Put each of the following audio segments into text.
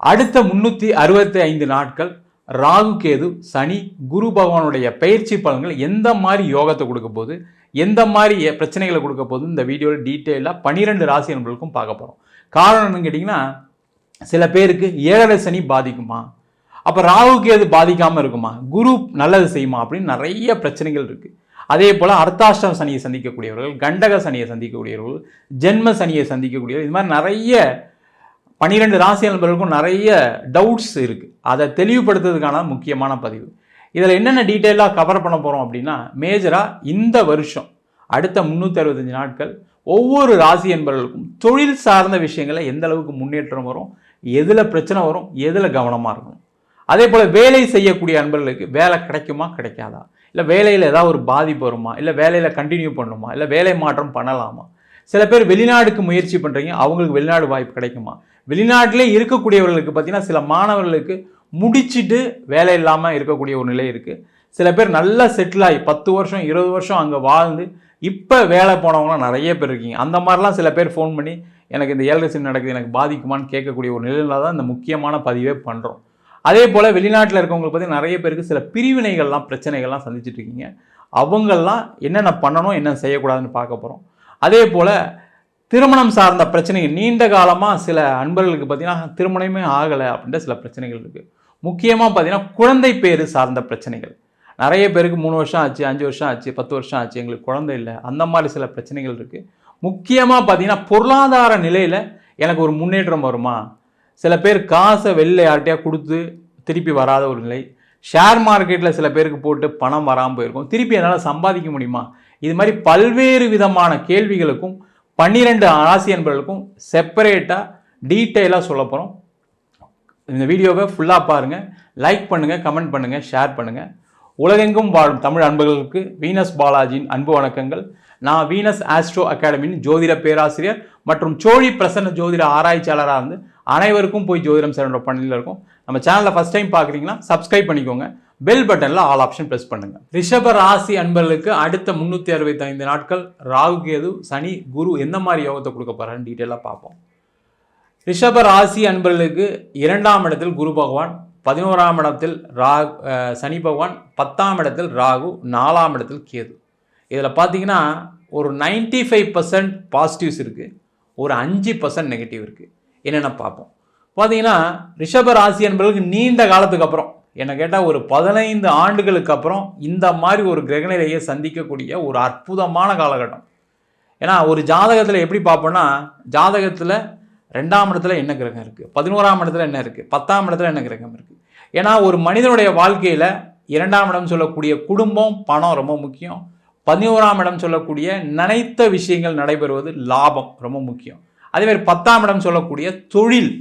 அடுத்த முன்னூற்றி அறுபத்தி ஐந்து நாட்கள் ராகு கேது சனி குரு பகவானுடைய பயிற்சி பலன்கள் எந்த மாதிரி யோகத்தை கொடுக்க போது எந்த மாதிரி பிரச்சனைகளை கொடுக்க போது இந்த வீடியோவில் டீட்டெயிலாக பன்னிரெண்டு ராசி நண்பர்களுக்கும் பார்க்க போகிறோம் காரணம் என்னன்னு கேட்டிங்கன்னா சில பேருக்கு ஏழரை சனி பாதிக்குமா? அப்போ ராகுக்கு எது பாதிக்காமல் இருக்குமா? குரு நல்லது செய்யுமா? அப்படின்னு நிறைய பிரச்சனைகள் இருக்குது அதே போல் அர்த்தாஷ்டம சனியை சந்திக்கக்கூடியவர்கள் கண்டக சனியை சந்திக்கக்கூடியவர்கள் ஜென்ம சனியை சந்திக்கக்கூடியவர்கள் இது மாதிரி நிறைய பன்னிரெண்டு ராசி நண்பர்களுக்கும் நிறைய டவுட்ஸ் இருக்குது அதை தெளிவுபடுத்துறதுக்கான முக்கியமான பதிவு. இதில் என்னென்ன டீட்டெயிலாக கவர் பண்ண போகிறோம் அப்படின்னா மேஜராக இந்த வருஷம் அடுத்த முந்நூற்றி அறுபத்தஞ்சு நாட்கள் ஒவ்வொரு ராசி என்பவர்களுக்கும் தொழில் சார்ந்த விஷயங்களை எந்த அளவுக்கு முன்னேற்றம் வரும் எதில் பிரச்சனை வரும் எதில் கவனமாக இருக்கணும். அதே போல் வேலை செய்யக்கூடிய அன்பர்களுக்கு வேலை கிடைக்குமா கிடைக்காதா? இல்லை வேலையில் ஏதாவது ஒரு பாதிப்பு வருமா? இல்லை வேலையில் கண்டினியூ பண்ணணுமா? இல்லை வேலை மாற்றம் பண்ணலாமா? சில பேர் வெளிநாடுக்கு முயற்சி பண்ணுறீங்க அவங்களுக்கு வெளிநாடு வாய்ப்பு கிடைக்குமா? வெளிநாட்டிலே இருக்கக்கூடியவர்களுக்கு பார்த்தீங்கன்னா சில மாணவர்களுக்கு முடிச்சிட்டு வேலை இல்லாமல் இருக்கக்கூடிய ஒரு நிலை இருக்குது சில பேர் நல்லா செட்டில் ஆகி பத்து வருஷம் இருபது வருஷம் அங்கே வாழ்ந்து இப்போ வேலை போனவங்களாம் நிறைய பேர் இருக்கீங்க. அந்த மாதிரிலாம் சில பேர் ஃபோன் பண்ணி எனக்கு இந்த ஏழரசி நடக்குது எனக்கு பாதிக்குமான்னு கேட்கக்கூடிய ஒரு நிலையில் தான் இந்த முக்கியமான பதிவே பண்ணுறோம் அதே போல் வெளிநாட்டில் இருக்கவங்களை பற்றி நிறைய பேருக்கு சில பிரிவினைகள்லாம் பிரச்சனைகள்லாம் சந்திச்சுட்டு இருக்கீங்க. அவங்கெல்லாம் என்னென்ன பண்ணணும் என்ன செய்யக்கூடாதுன்னு பார்க்க போகிறோம் அதே போல் திருமணம் சார்ந்த பிரச்சனைகள் நீண்ட காலமாக சில அன்பர்களுக்கு பார்த்தீங்கன்னா திருமணமே ஆகலை அப்படின்ற சில பிரச்சனைகள் இருக்குது முக்கியமாக பார்த்தீங்கன்னா குழந்தை பேர் சார்ந்த பிரச்சனைகள். நிறைய பேருக்கு மூணு வருஷம் ஆச்சு அஞ்சு வருஷம் ஆச்சு பத்து வருஷம் ஆச்சு எங்களுக்கு குழந்தை இல்லை. அந்த மாதிரி சில பிரச்சனைகள் இருக்குது முக்கியமாக பார்த்தீங்கன்னா பொருளாதார நிலையில் எனக்கு ஒரு முன்னேற்றம் வருமா? சில பேர் காசை வெளில யார்கிட்டயா கொடுத்து திருப்பி வராத ஒரு நிலை. ஷேர் மார்க்கெட்டில் சில பேருக்கு போட்டு பணம் வராமல் போயிருக்கும். திருப்பி என்னால் சம்பாதிக்க முடியுமா? இது மாதிரி பல்வேறு விதமான கேள்விகளுக்கும் பன்னிரெண்டு ராசி என்பவர்களுக்கும் செப்பரேட்டாக டீட்டெயிலாக சொல்ல போகிறோம் இந்த வீடியோவை ஃபுல்லாக பாருங்கள் லைக் பண்ணுங்கள் கமெண்ட் பண்ணுங்கள் ஷேர் பண்ணுங்கள் உலகெங்கும் வாழும் தமிழ் அன்பர்களுக்கு வீனஸ் பாலாஜியின் அன்பு வணக்கங்கள். நான் வீனஸ் ஆஸ்ட்ரோ அகாடமியின் ஜோதிட பேராசிரியர் மற்றும் சோழி பிரசன்ன ஜோதிட ஆராய்ச்சியாளராக இருந்து அனைவருக்கும் போய் ஜோதிடம் சென்ற பணியில் இருக்கும். நம்ம சேனலை ஃபஸ்ட் டைம் பார்க்குறீங்கன்னா சப்ஸ்கிரைப் பண்ணிக்கோங்க. பெல் பட்டனில் ஆல் ஆப்ஷன் ப்ரெஸ் பண்ணுங்கள் ரிஷப ராசி அன்பர்களுக்கு அடுத்த முந்நூற்றி அறுபத்தைந்து நாட்கள் ராகு கேது சனி குரு எந்த மாதிரி யோகத்தை கொடுக்க போகிறான்னு டீட்டெயிலாக பார்ப்போம். ரிஷப ராசி அன்பர்களுக்கு இரண்டாம் இடத்தில் குரு பகவான் பதினோராம் இடத்தில் ரா சனி பகவான் பத்தாம் இடத்தில் ராகு நாலாம் இடத்தில் கேது. இதில் பார்த்தீங்கன்னா ஒரு 95% ஃபைவ் பர்சன்ட் பாசிட்டிவ்ஸ் இருக்குது ஒரு அஞ்சு பர்சன்ட் நெகட்டிவ் இருக்குது என்னென்ன பார்ப்போம்? பார்த்தீங்கன்னா ரிஷப ராசி என்பவர்களுக்கு நீண்ட காலத்துக்கு அப்புறம் என்னை கேட்டால் ஒரு பதினைந்து ஆண்டுகளுக்கு அப்புறம் இந்த மாதிரி ஒரு கிரகநிலையை சந்திக்கக்கூடிய ஒரு அற்புதமான காலகட்டம். ஏன்னா ஒரு ஜாதகத்தில் எப்படி பார்ப்போன்னா ஜாதகத்தில் ரெண்டாம் இடத்துல என்ன கிரகம் இருக்குது பதினோராம் இடத்துல என்ன இருக்குது பத்தாம் இடத்துல என்ன கிரகம் இருக்குது ஏன்னா ஒரு மனிதனுடைய வாழ்க்கையில் இரண்டாம் இடம் சொல்லக்கூடிய குடும்பம் பணம் ரொம்ப முக்கியம். பதினோராம் இடம் சொல்லக்கூடிய நினைத்த விஷயங்கள் நடைபெறுவது லாபம் ரொம்ப முக்கியம். அதே மாதிரி பத்தாம் இடம் சொல்லக்கூடிய தொழில்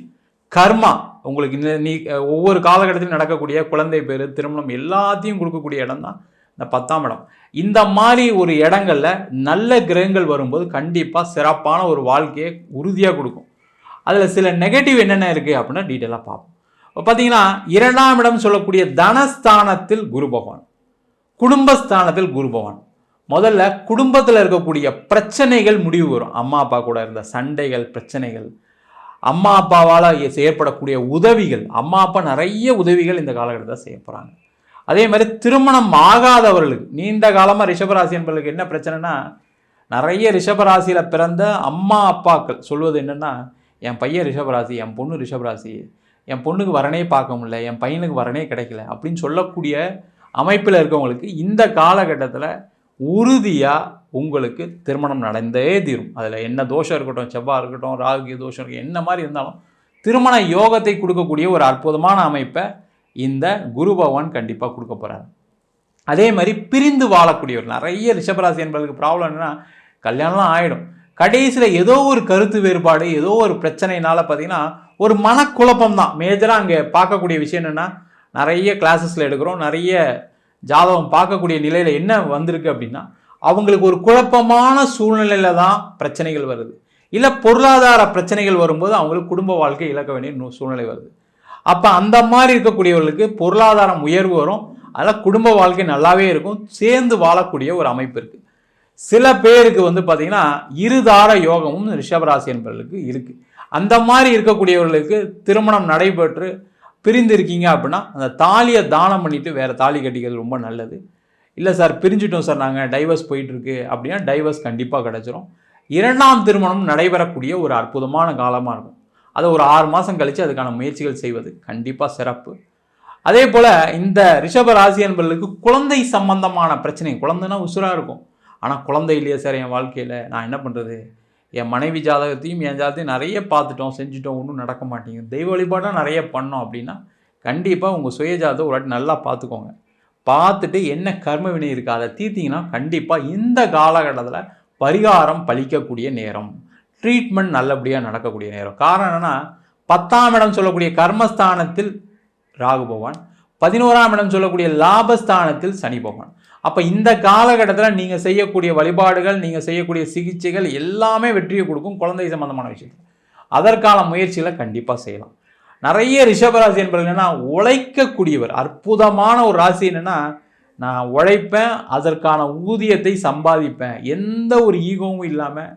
கர்மா உங்களுக்கு இந்த நீ ஒவ்வொரு காலகட்டத்திலும் நடக்கக்கூடிய குழந்தை பேர் திருமணம் எல்லாத்தையும் கொடுக்கக்கூடிய இடம் தான் இந்த பத்தாம் இடம். இந்த மாதிரி ஒரு இடங்கள்ல நல்ல கிரகங்கள் வரும்போது கண்டிப்பாக சிறப்பான ஒரு வாழ்க்கையை உறுதியாக கொடுக்கும். அதில் சில நெகட்டிவ் என்னென்ன இருக்குது அப்படின்னா டீட்டெயிலாக பார்ப்போம். இப்போ பார்த்தீங்கன்னா இரண்டாம் இடம் சொல்லக்கூடிய தனஸ்தானத்தில் குரு பகவான். குடும்பஸ்தானத்தில் குரு பகவான். முதல்ல குடும்பத்தில் இருக்கக்கூடிய பிரச்சனைகள் முடிவு வரும். அம்மா அப்பா கூட இருந்த சண்டைகள் பிரச்சனைகள் அம்மா அப்பாவால் செய்யப்படக்கூடிய உதவிகள் அம்மா அப்பா நிறைய உதவிகள் இந்த காலகட்டத்தில் செய்ய போகிறாங்க அதே மாதிரி திருமணம் ஆகாதவர்களுக்கு நீண்ட காலமாக ரிஷபராசி என்பவர்களுக்கு என்ன பிரச்சனைனா நிறைய ரிஷபராசியில் பிறந்த அம்மா அப்பாக்கள் சொல்வது என்னென்னா என் பையன் ரிஷபராசி என் பொண்ணு ரிஷபராசி என் பொண்ணுக்கு வரனே பார்க்க முடியல என் பையனுக்கு வரனே கிடைக்கல அப்படின்னு சொல்லக்கூடிய அமைப்பில் இருக்கவங்களுக்கு இந்த காலகட்டத்தில் உறுதியாக உங்களுக்கு திருமணம் நடந்தே தீரும். அதில் என்ன தோஷம் இருக்கட்டும் செவ்வாய் இருக்கட்டும் ராகு தோஷம் இருக்கட்டும் என்ன மாதிரி இருந்தாலும் திருமண யோகத்தை கொடுக்கக்கூடிய ஒரு அற்புதமான அமைப்பை இந்த குரு பகவான் கண்டிப்பாக கொடுக்க போகிறார் அதே மாதிரி பிரிந்து வாழக்கூடியவர் நிறைய ரிஷபராசி என்பதற்கு ப்ராப்ளம் என்னன்னா கல்யாணம்லாம் ஆகிடும் கடைசியில் ஏதோ ஒரு கருத்து வேறுபாடு ஏதோ ஒரு பிரச்சனைனால பார்த்தீங்கன்னா ஒரு மனக்குழப்பம் தான். மேஜராக அங்கே பார்க்கக்கூடிய விஷயம் என்னென்னா நிறைய கிளாஸஸில் எடுக்கிறோம் நிறைய ஜாதகம் பார்க்கக்கூடிய நிலையில் என்ன வந்திருக்கு அப்படின்னா அவங்களுக்கு ஒரு குழப்பமான சூழ்நிலையில தான் பிரச்சனைகள் வருது. இல்லை பொருளாதார பிரச்சனைகள் வரும்போது அவங்களுக்கு குடும்ப வாழ்க்கை இழக்க வேண்டிய நூ- சூழ்நிலை வருது. அப்போ அந்த மாதிரி இருக்கக்கூடியவர்களுக்கு பொருளாதாரம் உயர்வு வரும். அதில் குடும்ப வாழ்க்கை நல்லாவே இருக்கும். சேர்ந்து வாழக்கூடிய ஒரு அமைப்பு இருக்குது சில பேருக்கு வந்து பார்த்திங்கன்னா இருதார யோகமும் ரிஷபராசி என்பவர்களுக்கு இருக்குது அந்த மாதிரி இருக்கக்கூடியவர்களுக்கு திருமணம் நடைபெற்று பிரிந்து இருக்கீங்க அப்படின்னா அந்த தாலியை தானம் பண்ணிவிட்டு வேறு தாலி கட்டிக்கிறது ரொம்ப நல்லது. இல்லை சார் பிரிஞ்சிட்டோம் சார் நாங்கள் டைவர்ஸ் போயிட்டுருக்கு. அப்படின்னா டைவர்ஸ் கண்டிப்பாக கிடச்சிரும். இரண்டாம் திருமணம் நடைபெறக்கூடிய ஒரு அற்புதமான காலமாக இருக்கும். அதை ஒரு ஆறு மாதம் கழித்து அதுக்கான முயற்சிகள் செய்வது கண்டிப்பாக சிறப்பு. அதே போல் இந்த ரிஷப ராசி என்பவர்களுக்கு குழந்தை சம்பந்தமான பிரச்சனை குழந்தைனா உசுராக இருக்கும். ஆனால் குழந்தை இல்லையா சார் என் வாழ்க்கையில். நான் என்ன பண்ணுறது என் மனைவி ஜாதகத்தையும் என் ஜாதகத்தையும் நிறைய பார்த்துட்டோம் செஞ்சுட்டோம் ஒன்றும் நடக்க மாட்டேங்குது. தெய்வ வழிபாடாக நிறைய பண்ணோம் அப்படின்னா கண்டிப்பாக உங்கள் சுய ஜாதகம் ஒரு வாட்டி நல்லா பார்த்துக்கோங்க. பார்த்துட்டு என்ன கர்ம வினை இருக்குது அதை தீர்த்திங்கன்னா கண்டிப்பாக இந்த காலகட்டத்தில் பரிகாரம் பலிக்கக்கூடிய நேரம் ட்ரீட்மெண்ட் நல்லபடியாக நடக்கக்கூடிய நேரம். காரணம் என்னென்னா பத்தாம் இடம் சொல்லக்கூடிய கர்மஸ்தானத்தில் ராகு பகவான் பதினோராம் இடம் சொல்லக்கூடிய லாபஸ்தானத்தில் சனி பகவான். அப்போ இந்த காலகட்டத்தில் நீங்கள் செய்யக்கூடிய வழிபாடுகள் நீங்கள் செய்யக்கூடிய சிகிச்சைகள் எல்லாமே வெற்றியை கொடுக்கும் குழந்தை சம்பந்தமான விஷயத்தில். அதற்கான முயற்சிகளை கண்டிப்பாக செய்யலாம். நிறைய ரிஷபராசி என்பது என்னென்னா உழைக்கக்கூடியவர். அற்புதமான ஒரு ராசி என்னென்னா நான் உழைப்பேன் அதற்கான ஊதியத்தை சம்பாதிப்பேன். எந்த ஒரு ஈகோவும் இல்லாமல்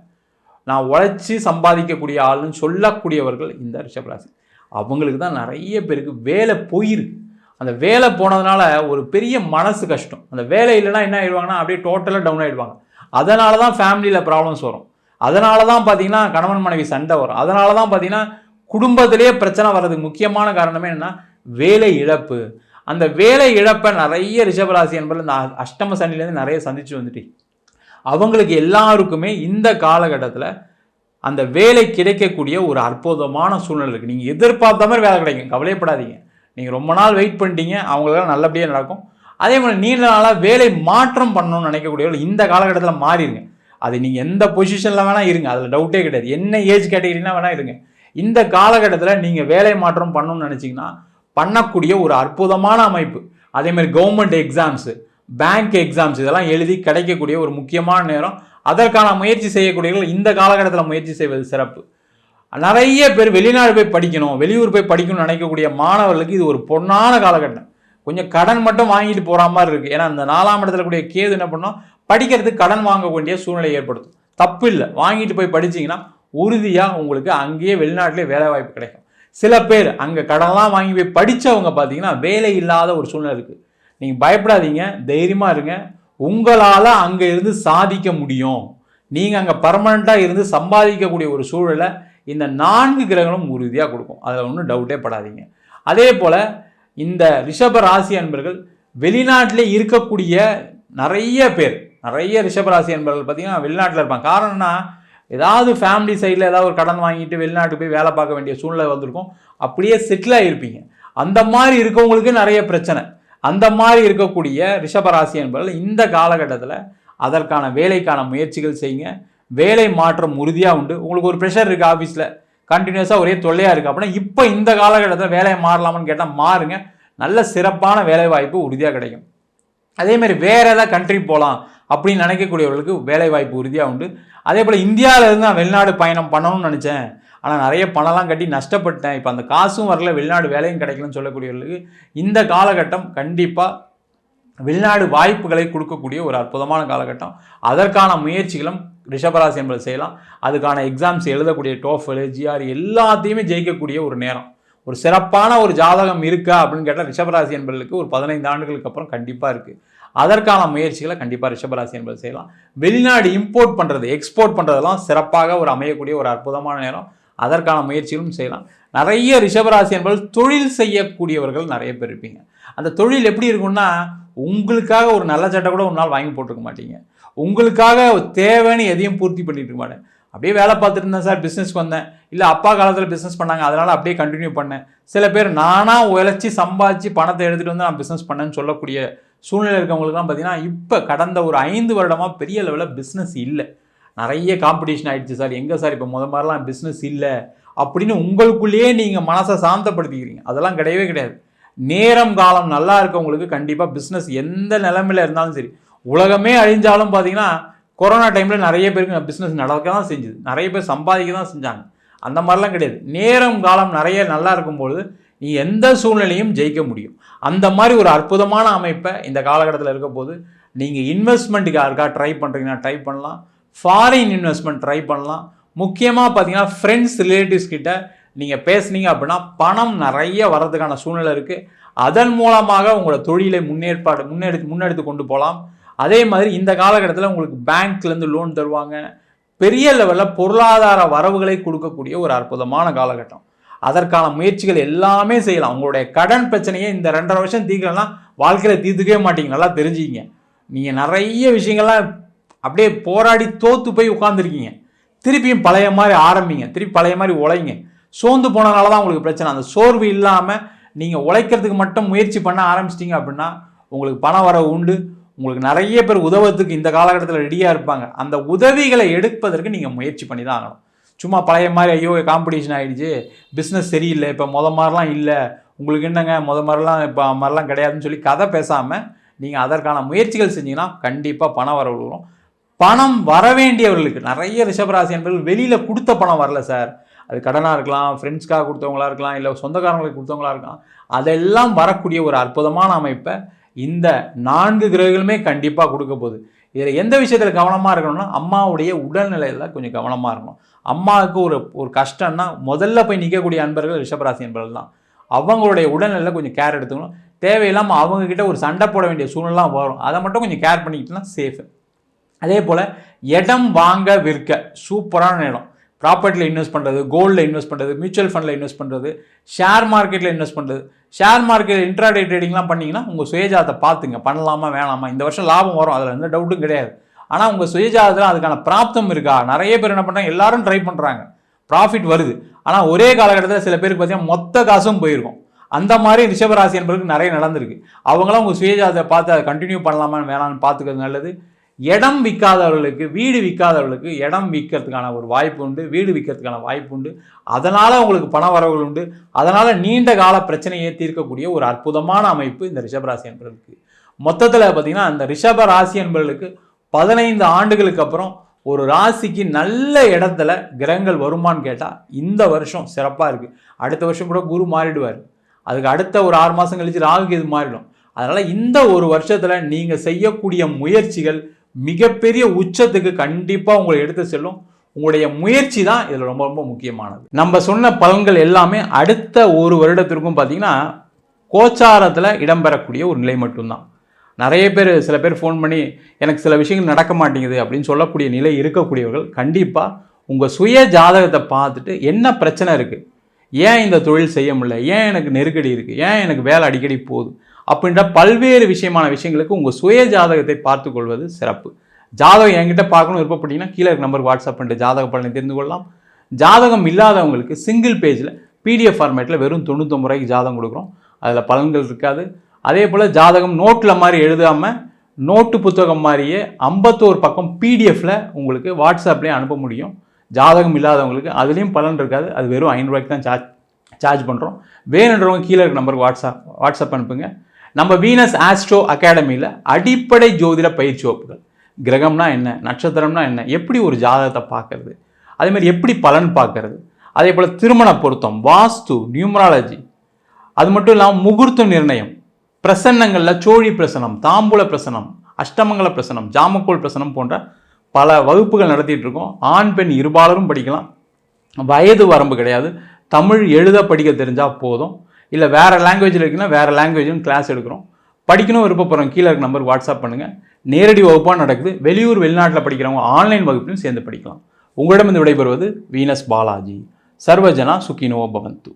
நான் உழைச்சி சம்பாதிக்கக்கூடிய ஆளுன்னு சொல்லக்கூடியவர்கள் இந்த ரிஷபராசி. அவங்களுக்கு தான் நிறைய பேருக்கு வேலை போயிருக்கு அந்த வேலை போனதுனால ஒரு பெரிய மனசு கஷ்டம். அந்த வேலை இல்லைன்னா என்ன ஆயிடுவாங்கன்னா அப்படியே டோட்டலாக டவுன் ஆகிடுவாங்க அதனால தான் ஃபேமிலியில் ப்ராப்ளம்ஸ் வரும். அதனால தான் பார்த்தீங்கன்னா கணவன் மனைவி சண்டை வரும். அதனால தான் பார்த்தீங்கன்னா குடும்பத்திலேயே பிரச்சனை வர்றதுக்கு முக்கியமான காரணமே என்னன்னா வேலை இழப்பு. அந்த வேலை இழப்பை நிறைய ரிஷபராசி என்பது இந்த அஷ்டம சனிலேருந்து நிறைய சந்திச்சு வந்துட்டு. அவங்களுக்கு எல்லாருக்குமே இந்த காலகட்டத்தில் அந்த வேலை கிடைக்கக்கூடிய ஒரு அற்புதமான சூழ்நிலை இருக்குது நீங்கள் எதிர்பார்த்த மாதிரி வேலை கிடைக்கும். கவலைப்படாதீங்க நீங்கள் ரொம்ப நாள் வெயிட் பண்ணிட்டீங்க. அவங்களுக்கெல்லாம் நல்லபடியாக நடக்கும். அதே மாதிரி நீண்ட நாளாக வேலை மாற்றம் பண்ணணும்னு நினைக்கக்கூடியவர்கள் இந்த காலகட்டத்தில் மாறிடுங்க அது நீங்கள் எந்த பொசிஷனில் வேணால் இருங்க. அதில் டவுட்டே கிடையாது. என்ன ஏஜ் கேட்டகிரினா வேணால் இருங்க. இந்த காலகட்டத்தில் நீங்கள் வேலை மாற்றம் பண்ணணும்னு நினச்சிங்கன்னா பண்ணக்கூடிய ஒரு அற்புதமான அமைப்பு. அதேமாதிரி கவர்மெண்ட் எக்ஸாம்ஸு பேங்க் எக்ஸாம்ஸ் இதெல்லாம் எழுதி கிடைக்கக்கூடிய ஒரு முக்கியமான நேரம். அதற்கான முயற்சி செய்யக்கூடியவர்கள் இந்த காலகட்டத்தில் முயற்சி செய்வது சிறப்பு. நிறைய பேர் வெளிநாடு போய் படிக்கணும் வெளியூர் போய் படிக்கணும்னு நினைக்கக்கூடிய மாணவர்களுக்கு இது ஒரு பொன்னான காலகட்டம். கொஞ்சம் கடன் மட்டும் வாங்கிட்டு போகிற மாதிரி இருக்குது ஏன்னா அந்த நாலாம் இடத்துல கூடிய கேது என்ன பண்ணோம்? படிக்கிறதுக்கு கடன் வாங்க வேண்டிய சூழ்நிலை ஏற்படுத்தும். தப்பு இல்லை. வாங்கிட்டு போய் படிச்சிங்கன்னா உறுதியாக உங்களுக்கு அங்கேயே வெளிநாட்டிலே வேலை வாய்ப்பு கிடைக்கும். சில பேர் அங்கே கடன்லாம் வாங்கி போய் படித்தவங்க பார்த்தீங்கன்னா வேலை இல்லாத ஒரு சூழ்நிலை இருக்குது நீங்கள் பயப்படாதீங்க தைரியமாக இருங்க. உங்களால் அங்கே இருந்து சாதிக்க முடியும். நீங்கள் அங்கே பர்மனண்ட்டாக இருந்து சம்பாதிக்கக்கூடிய ஒரு சூழலை இந்த நான்கு கிரகங்களும் உறுதியாக கொடுக்கும். அதில் ஒன்றும் டவுட்டே படாதீங்க. அதே போல் இந்த ரிஷப ராசி அன்பர்கள் வெளிநாட்டிலே இருக்கக்கூடிய நிறைய பேர் நிறைய ரிஷபராசி அன்பர்கள் பார்த்தீங்கன்னா வெளிநாட்டில் இருப்பாங்க. காரணம்னா ஏதாவது ஃபேமிலி சைடில் ஏதாவது ஒரு கடன் வாங்கிட்டு வெளிநாட்டுக்கு போய் வேலை பார்க்க வேண்டிய சூழ்நிலை வந்திருக்கும் அப்படியே செட்டில் ஆகிருப்பீங்க அந்த மாதிரி இருக்கவங்களுக்கு நிறைய பிரச்சனை. அந்த மாதிரி இருக்கக்கூடிய ரிஷபராசி என்பதில் இந்த காலகட்டத்தில் அதற்கான வேலைக்கான முயற்சிகள் செய்யுங்க. வேலை மாற்றம் உறுதியாக உண்டு. உங்களுக்கு ஒரு ப்ரெஷர் இருக்குது ஆஃபீஸில் கண்டினியூஸாக ஒரே தொல்லையாக இருக்குது அப்படின்னா இப்போ இந்த காலகட்டத்தில் வேலையை மாறலாமான்னு கேட்டால் மாறுங்க. நல்ல சிறப்பான வேலை வாய்ப்பு உறுதியாக கிடைக்கும் அதேமாதிரி வேறு ஏதாவது கண்ட்ரி போகலாம் அப்படின்னு நினைக்கக்கூடியவர்களுக்கு வேலை வாய்ப்பு உறுதியாக உண்டு. அதே போல் இந்தியாவிலேருந்து நான் வெளிநாடு பயணம் பண்ணணும்னு நினச்சேன். ஆனால் நிறைய பணம்லாம் கட்டி நஷ்டப்பட்டேன் இப்போ அந்த காசும் வரல வெளிநாடு வேலையும் கிடைக்கலன்னு சொல்லக்கூடியவர்களுக்கு இந்த காலகட்டம் கண்டிப்பாக வெளிநாடு வாய்ப்புகளை கொடுக்கக்கூடிய ஒரு அற்புதமான காலகட்டம். அதற்கான முயற்சிகளும் ரிஷபராசி என்பது செய்யலாம். அதுக்கான எக்ஸாம்ஸ் எழுதக்கூடிய டோஃபல் ஜிஆர் எல்லாத்தையுமே ஜெயிக்கக்கூடிய ஒரு நேரம். ஒரு சிறப்பான ஒரு ஜாதகம் இருக்கா அப்படின்னு கேட்டால் ரிஷபராசி என்பதற்கு ஒரு பதினைந்து ஆண்டுகளுக்கு அப்புறம் கண்டிப்பாக இருக்குது அதற்கான முயற்சிகளை கண்டிப்பாக ரிஷபராசி என்பது செய்யலாம். வெளிநாடு இம்போர்ட் பண்ணுறது எக்ஸ்போர்ட் பண்ணுறதெல்லாம் சிறப்பாக ஒரு அமையக்கூடிய ஒரு அற்புதமான நேரம். அதற்கான முயற்சிகளும் செய்யலாம். நிறைய ரிஷபராசி என்பது தொழில் செய்யக்கூடியவர்கள் நிறைய பேர் இருப்பீங்க. அந்த தொழில் எப்படி இருக்கும்னா உங்களுக்காக ஒரு நல்ல சட்டை கூட ஒரு நாள் வாங்கி போட்டிருக்க மாட்டீங்க. உங்களுக்காக தேவைன்னு எதையும் பூர்த்தி பண்ணிட்டு இருக்க மாட்டேன். அப்படியே வேலை பார்த்துட்டு இருந்தேன் சார் பிஸ்னஸ் வந்தேன். இல்லை அப்பா காலத்தில் பிஸ்னஸ் பண்ணாங்க அதனால் அப்படியே கண்டினியூ பண்ணேன். சில பேர் நானாக உழைச்சி சம்பாதிச்சு பணத்தை எடுத்துகிட்டு வந்து நான் பிஸ்னஸ் பண்ணேன்னு சொல்லக்கூடிய சூழ்நிலை இருக்கவங்களுக்குலாம் பார்த்தீங்கன்னா இப்போ கடந்த ஒரு ஐந்து வருடமாக பெரிய லெவலில் பிஸ்னஸ் இல்லை. நிறைய காம்படிஷன் ஆகிடுச்சு சார். எங்கே சார் இப்போ முத மாதிரிலாம் பிஸ்னஸ் இல்லை? அப்படின்னு உங்களுக்குள்ளேயே நீங்கள் மனசை சாந்தப்படுத்திக்கிறீங்க. அதெல்லாம் கிடையவே கிடையாது. நேரம் காலம் நல்லா இருக்கவங்களுக்கு கண்டிப்பாக பிஸ்னஸ் எந்த நிலமையில் இருந்தாலும் சரி. உலகமே அழிஞ்சாலும் பார்த்தீங்கன்னா கொரோனா டைமில் நிறைய பேருக்கு பிஸ்னஸ் நடக்க தான் செஞ்சுது. நிறைய பேர் சம்பாதிக்க தான் செஞ்சாங்க. அந்த மாதிரிலாம் கிடையாது. நேரம் காலம் நிறைய நல்லா இருக்கும்பொழுது நீ எந்த சூழ்நிலையும் ஜெயிக்க முடியும். அந்த மாதிரி ஒரு அற்புதமான அமைப்பை இந்த காலகட்டத்தில் இருக்க போது நீங்கள் இன்வெஸ்ட்மெண்ட்டுக்கு யாருக்கா ட்ரை பண்ணுறீங்கன்னா ட்ரை பண்ணலாம். ஃபாரின் இன்வெஸ்ட்மெண்ட் ட்ரை பண்ணலாம். முக்கியமாக பார்த்தீங்கன்னா ஃப்ரெண்ட்ஸ் ரிலேட்டிவ்ஸ் கிட்ட நீங்கள் பேசுனீங்க அப்படின்னா பணம் நிறைய வர்றதுக்கான சூழ்நிலை இருக்குது அதன் மூலமாக உங்களோட தொழிலை முன்னேற்பாடு முன்னெடுத்து முன்னெடுத்து கொண்டு போகலாம். அதே மாதிரி இந்த காலகட்டத்தில் உங்களுக்கு பேங்க்லேருந்து லோன் தருவாங்க. பெரிய லெவலில் பொருளாதார வரவுகளை கொடுக்கக்கூடிய ஒரு அற்புதமான காலகட்டம். அதற்கான முயற்சிகள் எல்லாமே செய்யலாம். உங்களுடைய கடன் பிரச்சனையை இந்த ரெண்டரை வருஷம் தீர்க்கலாம் வாழ்க்கையில் தீர்த்துக்கவே மாட்டீங்க. நல்லா தெரிஞ்சுக்கிங்க. நீங்கள் நிறைய விஷயங்கள்லாம் அப்படியே போராடி தோற்று போய் உட்காந்துருக்கீங்க திருப்பியும் பழைய மாதிரி ஆரம்பிங்க. திருப்பி பழைய மாதிரி உழைங்க. சோர்ந்து போனதுனால தான் உங்களுக்கு பிரச்சனை. அந்த சோர்வு இல்லாமல் நீங்கள் உழைக்கிறதுக்கு மட்டும் முயற்சி பண்ண ஆரம்பிச்சிட்டிங்க அப்படின்னா உங்களுக்கு பணம் வர உண்டு. உங்களுக்கு நிறைய பேர் உதவத்துக்கு இந்த காலகட்டத்தில் ரெடியாக இருப்பாங்க. அந்த உதவிகளை எடுப்பதற்கு நீங்கள் முயற்சி பண்ணி தான் ஆகணும். சும்மா பழைய மாதிரி ஐயோ காம்படிஷன் ஆகிடுச்சு பிஸ்னஸ் சரியில்லை. இப்போ மொதல் மாதிரிலாம் இல்லை. உங்களுக்கு என்னங்க? மொதல் மாதிரிலாம் இப்போ மாதிரிலாம் கிடையாதுன்னு சொல்லி கதை பேசாமல் நீங்கள் அதற்கான முயற்சிகள் செஞ்சீங்கன்னா கண்டிப்பாக பணம் வர வரும். பணம் வர வேண்டியவர்களுக்கு நிறைய ரிஷபராசி என்பவர்கள் வெளியில் கொடுத்த பணம் வரல சார் அது கடனாக இருக்கலாம் ஃப்ரெண்ட்ஸ்க்காக கொடுத்தவங்களா இருக்கலாம் இல்லை சொந்தக்காரங்களுக்கு கொடுத்தவங்களா இருக்கலாம். அதெல்லாம் வரக்கூடிய ஒரு அற்புதமான அமைப்பை இந்த நான்கு கிரகங்களுமே கண்டிப்பாக கொடுக்க போகுது. இதில் எந்த விஷயத்தில் கவனமாக இருக்கணும்னா அம்மாவுடைய உடல்நிலையில் கொஞ்சம் கவனமாக இருக்கணும். அம்மாவுக்கு ஒரு ஒரு கஷ்டம்னா முதல்ல போய் நிற்கக்கூடிய அன்பர்கள் ரிஷபராசி அன்பர்கள் தான் அவங்களுடைய உடல்நிலை கொஞ்சம் கேர் எடுத்துக்கணும். தேவையில்லாமல் அவங்கக்கிட்ட ஒரு சண்டை போட வேண்டிய சூழ்நிலாம் வரும். அதை மட்டும் கொஞ்சம் கேர் பண்ணிக்கிட்டுனா சேஃபு அதே போல் இடம் வாங்க விற்க சூப்பரான இடம். ப்ராப்பர்ட்டியில் இன்வெஸ்ட் பண்ணுறது கோல்டில் இன்வெஸ்ட் பண்ணுறது மியூச்சுவல் ஃபண்டில் இன்வெஸ்ட் பண்ணுறது ஷேர் மார்க்கெட்டில் இன்வெஸ்ட் பண்ணுறது ஷேர் மார்க்கெட்டில் இன்ட்ராடே ட்ரேடிங்லாம் பண்ணிங்கன்னா உங்கள் சுயஜாதத்தை பார்த்துங்க. பண்ணலாமா வேணாமா? இந்த வருஷம் லாபம் வரும். அதில் எந்த டவுட்டும் கிடையாது. ஆனால் உங்கள் சுயஜாதத்தில் அதுக்கான பிராப்தம் இருக்கா? நிறைய பேர் என்ன பண்ணுறாங்க எல்லாரும் ட்ரை பண்ணுறாங்க ப்ராஃபிட் வருது. ஆனால் ஒரே காலகட்டத்தில் சில பேருக்கு பார்த்தீங்கன்னா மொத்த காசும் போயிருக்கும். அந்த மாதிரி ரிஷபராசி என்பதுக்கு நிறைய நடந்திருக்கு. அவங்களாம் உங்கள் சுயஜாதத்தை பார்த்து அதை கண்டினியூ பண்ணலாமான்னு வேணாம்னு பார்த்துக்கிறது நல்லது. இடம் விற்காதவர்களுக்கு வீடு விற்காதவர்களுக்கு இடம் விற்கிறதுக்கான ஒரு வாய்ப்பு உண்டு. வீடு விற்கிறதுக்கான வாய்ப்பு உண்டு. அதனால் உங்களுக்கு பண வரவுகள் உண்டு. அதனால் நீண்ட கால பிரச்சனையை தீர்க்கக்கூடிய ஒரு அற்புதமான அமைப்பு இந்த ரிஷபராசி என்பதற்கு மொத்தத்தில் பார்த்தீங்கன்னா அந்த ரிஷப ராசி என்பவர்களுக்கு பதினைந்து ஆண்டுகளுக்கு அப்புறம் ஒரு ராசிக்கு நல்ல இடத்துல கிரகங்கள் வருமானு கேட்டால் இந்த வருஷம் சிறப்பாக இருக்குது அடுத்த வருஷம் கூட குரு மாறிடுவார். அதுக்கு அடுத்த ஒரு ஆறு மாதம் கழித்து ராகுக்கு இது மாறிடும். அதனால் இந்த ஒரு வருஷத்தில் நீங்கள் செய்யக்கூடிய முயற்சிகள் மிகப்பெரிய உச்சத்துக்கு கண்டிப்பாக உங்களை எடுத்து செல்லும். உங்களுடைய முயற்சி தான் இதில் ரொம்ப ரொம்ப முக்கியமானது. நம்ம சொன்ன பலன்கள் எல்லாமே அடுத்த ஒரு வருடத்திற்கும் பார்த்திங்கன்னா கோச்சாரத்தில் இடம்பெறக்கூடிய ஒரு நிலை மட்டும்தான். நிறைய பேர் சில பேர் ஃபோன் பண்ணி எனக்கு சில விஷயங்கள் நடக்க மாட்டேங்குது அப்படின்னு சொல்லக்கூடிய நிலை இருக்கக்கூடியவர்கள் கண்டிப்பாக உங்கள் சுய ஜாதகத்தை பார்த்துட்டு என்ன பிரச்சனை இருக்குது ஏன் இந்த தொழில் செய்ய முடியல? ஏன் எனக்கு நெருக்கடி இருக்குது ஏன் எனக்கு வேலை அடிக்கடி போகுது? அப்படின்ற பல்வேறு விஷயமான விஷயங்களுக்கு உங்கள் சுய ஜாதகத்தை பார்த்து கொள்வது சிறப்பு. ஜாதகம் என்கிட்ட பார்க்கணும் விருப்பப்பட்டீங்கன்னா கீழே இருக்க நம்பர் வாட்ஸ்அப் பண்ணிட்டு ஜாதக பலனை தெரிந்து கொள்ளலாம். ஜாதகம் இல்லாதவங்களுக்கு சிங்கிள் பேஜில் பிடிஎஃப் ஃபார்மேட்டில் வெறும் தொண்ணூத்தொம்பது ரூபாய்க்கு ஜாதகம் கொடுக்குறோம். அதில் பலன்கள் இருக்காது. அதே போல் ஜாதகம் நோட்டில் மாதிரி எழுதாமல் நோட்டு புத்தகம் மாதிரியே ஐம்பத்தோரு பக்கம் பிடிஎஃப்பில் உங்களுக்கு வாட்ஸ்அப்லேயே அனுப்ப முடியும். ஜாதகம் இல்லாதவங்களுக்கு அதுலேயும் பலன் இருக்காது. அது வெறும் ஐநூறுரூவாய்க்கு தான் சார்ஜ் சார்ஜ் பண்ணுறோம் வேணுன்றவங்க கீழே இருக்க நம்பருக்கு வாட்ஸ்அப் வாட்ஸ்அப் அனுப்புங்க. நம்ம வீனஸ் ஆஸ்ட்ரோ அகாடமியில் அடிப்படை ஜோதிட பயிற்சி வகுப்புகள். கிரகம்னா என்ன நட்சத்திரம்னா என்ன எப்படி ஒரு ஜாதகத்தை பார்க்கறது அதேமாதிரி எப்படி பலன் பார்க்கறது அதே போல் திருமண பொருத்தம் வாஸ்து நியூமராலஜி அது மட்டும் இல்லாமல் முகூர்த்த நிர்ணயம் பிரசன்னங்களில் சோழி பிரசனம் தாம்பூல பிரசனம் அஷ்டமங்கல பிரசனம் ஜாமக்கோல் பிரசனம் போன்ற பல வகுப்புகள் நடத்திட்டு இருக்கோம். ஆண் பெண் இருபாலரும் படிக்கலாம். வயது வரம்பு கிடையாது. தமிழ் எழுத படிக்க தெரிஞ்சால் போதும். இல்லை வேறு லாங்குவேஜில் இருக்குன்னா வேறு லாங்குவேஜும் கிளாஸ் எடுக்கிறோம். படிக்கணும் விருப்பப்படுறோம். கீழே இருக்க நம்பருக்கு வாட்ஸ்அப் பண்ணுங்கள் நேரடி வகுப்பாக நடக்குது. வெளியூர் வெளிநாட்டில் படிக்கிறவங்க ஆன்லைன் வகுப்பிலும் சேர்ந்து படிக்கலாம். உங்களிடம் இந்த விடைபெறுவது வீனஸ் பாலாஜி. சர்வஜனா சுக்கினோ பவந்து.